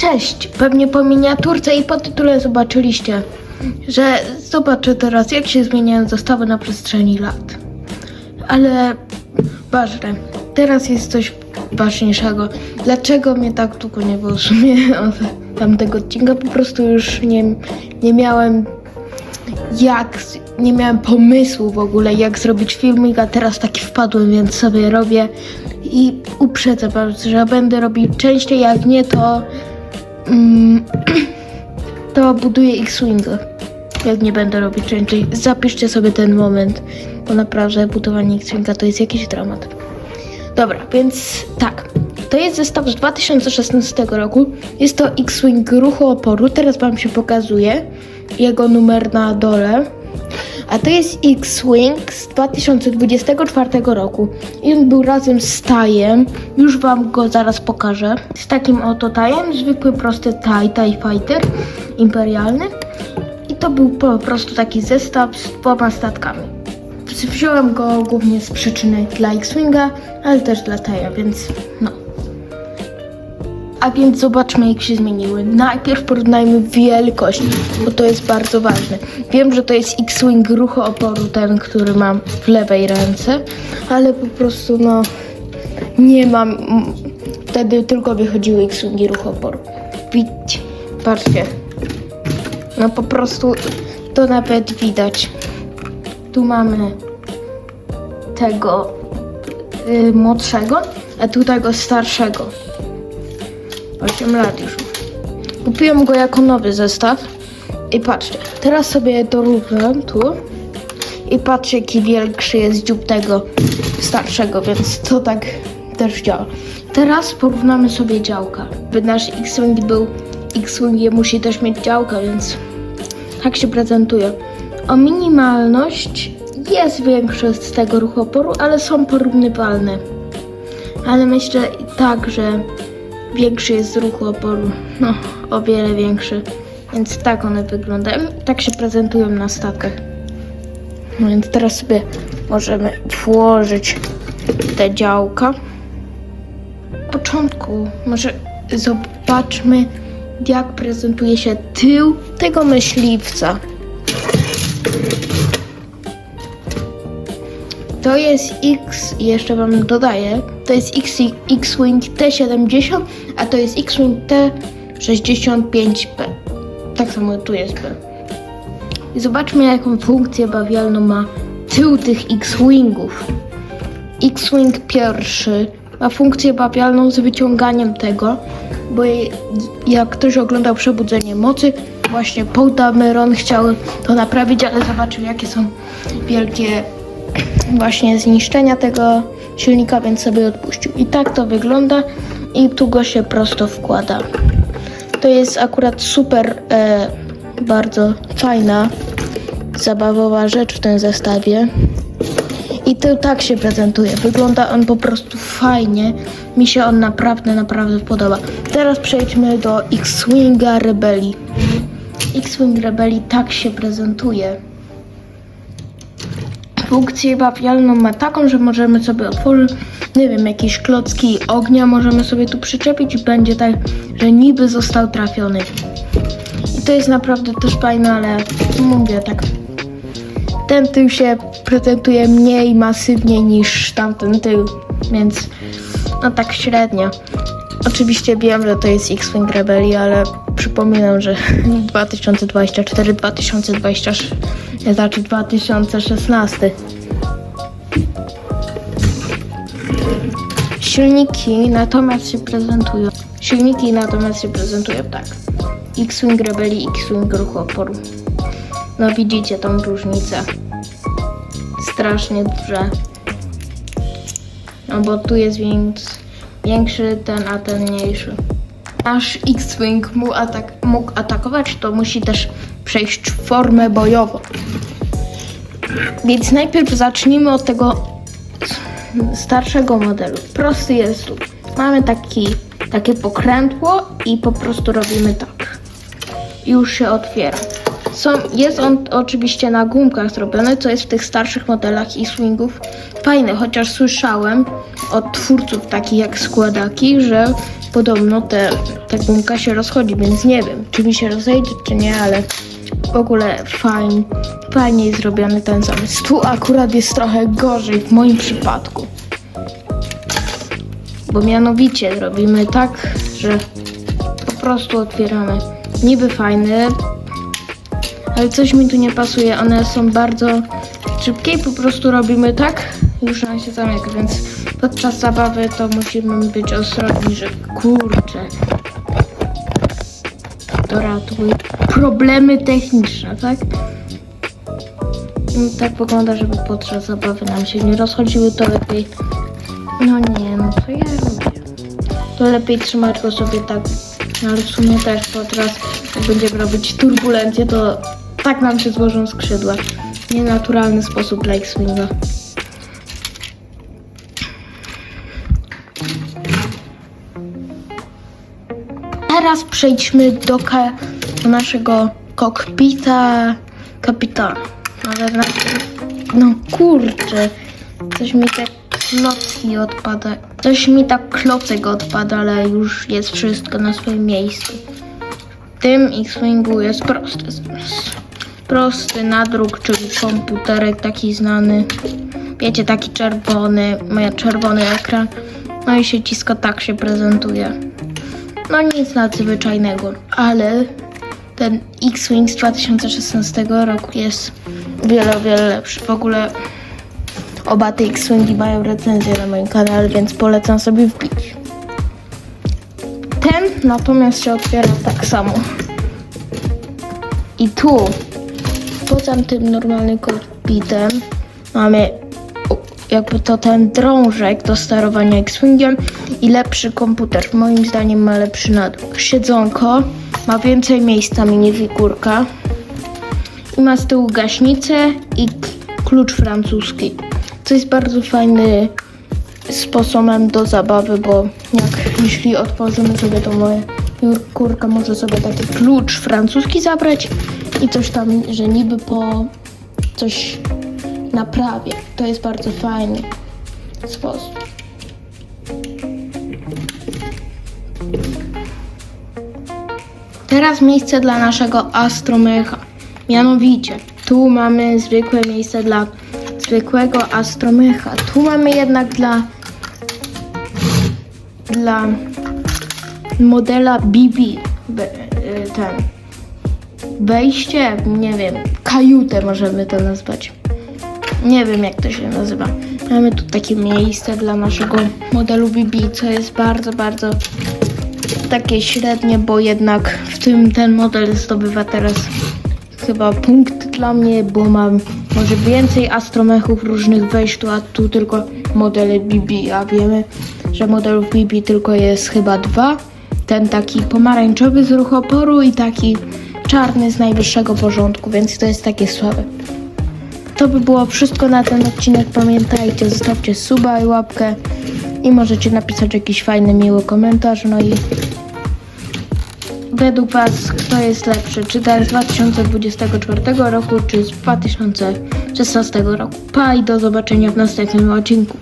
Cześć! Pewnie po miniaturce i po tytule zobaczyliście, że zobaczę teraz, jak się zmieniają zestawy na przestrzeni lat. Ale ważne, teraz jest coś ważniejszego. Dlaczego mnie tak długo nie było w sumie od tamtego odcinka? Po prostu już nie, nie miałem jak, nie miałem pomysłu w ogóle, jak zrobić filmik, a teraz taki wpadłem, więc sobie robię i uprzedzę was, że będę robić częściej, jak nie to to buduję X-Winga. Jak nie będę robić częściej. Zapiszcie sobie ten moment, bo naprawdę budowanie X-Winga to jest jakiś dramat. Dobra, więc tak. To jest zestaw z 2016 roku. Jest to X-Wing ruchu oporu. Teraz Wam się pokazuje jego numer na dole. A to jest X-Wing z 2024 roku. I on był razem z Tajem. Już Wam go zaraz pokażę. Z takim oto Tajem. Zwykły, prosty Taj, TIE Fighter imperialny. I to był po prostu taki zestaw z dwoma statkami. Wziąłem go głównie z przyczyny dla X-Winga, ale też dla Taja, więc no. A więc zobaczmy, jak się zmieniły. Najpierw porównajmy wielkość, bo to jest bardzo ważne. Wiem, że to jest X-Wing ruchu oporu, ten, który mam w lewej ręce, ale po prostu, no, nie mam. Wtedy tylko wychodziły X-Wingi ruchu oporu. Widzicie, patrzcie. No po prostu to nawet widać. Tu mamy tego y, młodszego, a tu tego starszego. 8 lat już. Kupiłem go jako nowy zestaw. I patrzcie, teraz sobie dorównam tu. I patrzcie, jaki większy jest dziób tego starszego, więc to tak też działa. Teraz porównamy sobie działka. By nasz X-Wing był X-Wing musi też mieć działka, więc tak się prezentuje. O minimalność jest większy z tego ruchu oporu, ale są porównywalne. Ale myślę tak, że większy jest z ruchu oporu. No, o wiele większy. Więc tak one wyglądają. Tak się prezentują na statkach. No więc teraz sobie możemy włożyć te działka. Na początku może zobaczmy, jak prezentuje się tył tego myśliwca. To jest X, jeszcze wam dodaję, to jest X-Wing T70, a to jest X-Wing T65B. Tak samo tu jest. I zobaczmy jaką funkcję bawialną ma tył tych X-Wingów. X-Wing pierwszy ma funkcję bawialną z wyciąganiem tego, bo jak ktoś oglądał Przebudzenie Mocy, właśnie Paul Dameron chciał to naprawić, ale zobaczył jakie są wielkie właśnie zniszczenia tego silnika, więc sobie odpuścił. I tak to wygląda i tu go się prosto wkłada. To jest akurat super, e, bardzo fajna, zabawowa rzecz w tym zestawie. I to tak się prezentuje. Wygląda on po prostu fajnie. Mi się on naprawdę, naprawdę podoba. Teraz przejdźmy do X-Winga Rebelii. X-Wing Rebelii tak się prezentuje. Funkcję bawialną ma taką, że możemy sobie otworzyć, nie wiem, jakieś klocki ognia możemy sobie tu przyczepić i będzie tak, że niby został trafiony. I to jest naprawdę też fajne, ale mówię tak. Ten tył się prezentuje mniej masywnie niż tamten tył, więc no tak średnio. Oczywiście wiem, że to jest X-Wing Rebelli, ale przypominam, że 2024-2026, znaczy 2016. Silniki natomiast się prezentują. Silniki natomiast się prezentują tak. X-Wing Rebelli, X-Wing Ruchu Oporu. No widzicie tą różnicę. Strasznie duże. No bo tu jest więc większy ten, a ten mniejszy. Nasz X-Wing mógł, atak mógł atakować, to musi też przejść formę bojową. Więc najpierw zacznijmy od tego starszego modelu. Prosty jest tu. Mamy taki, takie pokrętło i po prostu robimy tak. Już się otwiera. Są, jest on oczywiście na gumkach zrobiony, co jest w tych starszych modelach i swingów fajne, chociaż słyszałem od twórców takich jak składaki, że podobno te, ta gumka się rozchodzi, więc nie wiem, czy mi się rozejdzie, czy nie, ale w ogóle fajnie, fajnie zrobiony ten zamysł. Tu akurat jest trochę gorzej w moim przypadku. Bo mianowicie robimy tak, że po prostu otwieramy. Niby fajny, ale coś mi tu nie pasuje. One są bardzo szybkie i po prostu robimy tak, już nam się zamyka, więc podczas zabawy to musimy być ostrożni, że kurczę. To ratuje. Problemy techniczne, tak? I tak wygląda, żeby podczas zabawy nam się nie rozchodziły, to lepiej. No nie, no co ja robię? To lepiej trzymać go sobie tak. No ale w sumie też podczas jak będziemy robić turbulencję, to tak nam się złożą skrzydła. Nienaturalny sposób dla X-Winga. Teraz przejdźmy do, do naszego kokpita kapitana. Na- No kurczę, coś mi tak klocki odpada. Coś mi tak klocek odpada, ale już jest wszystko na swoim miejscu. W tym X-Wingu jest prosty zamysł. Prosty nadruk, czyli komputerek taki znany. Wiecie, taki czerwony, ma czerwony ekran. No i siecisko tak się prezentuje. No nic nadzwyczajnego, ale ten X-Wing z 2016 roku jest wiele, wiele lepszy. W ogóle oba te X-Wingi mają recenzję na moim kanale, więc polecam sobie wbić. Ten natomiast się otwiera tak samo. I tu, poza tym normalnym kokpitem, mamy jakby to ten drążek do sterowania X-Wingiem i lepszy komputer. Moim zdaniem ma lepszy nadruk. Siedzonko, ma więcej miejsca minifigurka i ma z tyłu gaśnicę i klucz francuski. Co jest bardzo fajny sposobem do zabawy, bo jak jeśli otworzymy sobie to moje kurka może sobie taki klucz francuski zabrać i coś tam, że niby po coś naprawię. To jest bardzo fajny sposób. Teraz miejsce dla naszego astromecha. Mianowicie, tu mamy zwykłe miejsce dla zwykłego astromecha. Tu mamy jednak dla dla modela BB y, ten wejście, nie wiem, kajutę możemy to nazwać. Nie wiem jak to się nazywa. Mamy tu takie miejsce dla naszego modelu BB, co jest bardzo, bardzo takie średnie, bo jednak w tym ten model zdobywa teraz chyba punkt dla mnie, bo mam może więcej astromechów różnych wejść tu, a tu tylko modele BB, a wiemy, że modelów BB tylko jest chyba dwa. Ten taki pomarańczowy z ruchoporu i taki czarny z najwyższego porządku, więc to jest takie słabe. To by było wszystko na ten odcinek. Pamiętajcie, zostawcie suba i łapkę i możecie napisać jakiś fajny, miły komentarz. No i według Was, kto jest lepszy? Czy ten z 2024 roku, czy z 2016 roku? Pa i do zobaczenia w następnym odcinku.